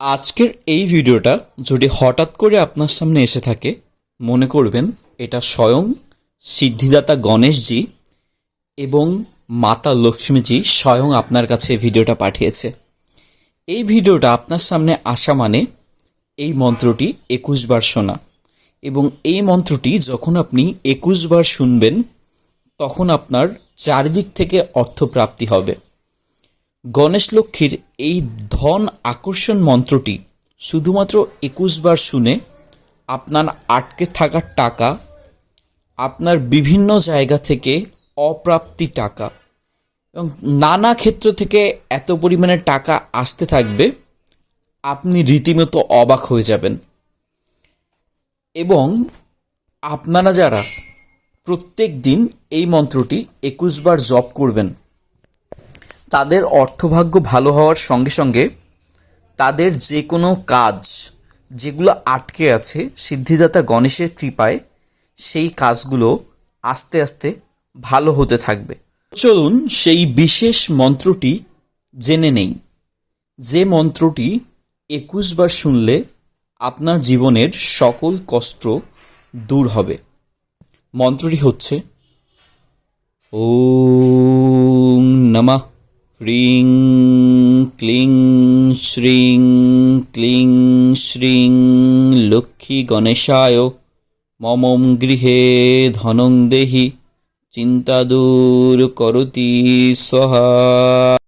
আজকের এই ভিডিওটা যদি হঠাৎ করে আপনার সামনে এসে থাকে, মনে করবেন এটা স্বয়ং সিদ্ধিদাতা গণেশজি এবং মাতা লক্ষ্মীজি স্বয়ং আপনার কাছে ভিডিওটা পাঠিয়েছে। এই ভিডিওটা আপনার সামনে আসা মানে এই মন্ত্রটি একুশ বার শোনা এবং এই মন্ত্রটি যখন আপনি একুশ বার শুনবেন, তখন আপনার চারিদিক থেকে অর্থপ্রাপ্তি হবে। গণেশ লক্ষ্মীর এই ধন আকর্ষণ মন্ত্রটি শুধুমাত্র একুশ বার শুনে আপনার আটকে থাকা টাকা, আপনার বিভিন্ন জায়গা থেকে অপ্রাপ্তি টাকা এবং নানা ক্ষেত্র থেকে এত পরিমাণে টাকা আসতে থাকবে, আপনি রীতিমতো অবাক হয়ে যাবেন। এবং আপনারা যারা প্রত্যেক দিন এই মন্ত্রটি একুশ বার জপ করবেন তাদের অর্থভাগ্য ভালো হওয়ার সঙ্গে সঙ্গে তাদের যে কোনো কাজ যেগুলো আটকে আছে, সিদ্ধিদাতা গণেশের কৃপায় সেই কাজগুলো আস্তে আস্তে ভালো হতে থাকবে। চলুন সেই বিশেষ মন্ত্রটি জেনে নেই। যে মন্ত্রটি একুশ বার শুনলে আপনার জীবনের সকল কষ্ট দূর হবে। মন্ত্রটি হচ্ছে ও নমঃ শ্রিং ক্লিং শ্রিং লক্ষ্মী গণেশায় মমম গৃহে ধনং দেহি চিন্তা দূর করতি স্বহা।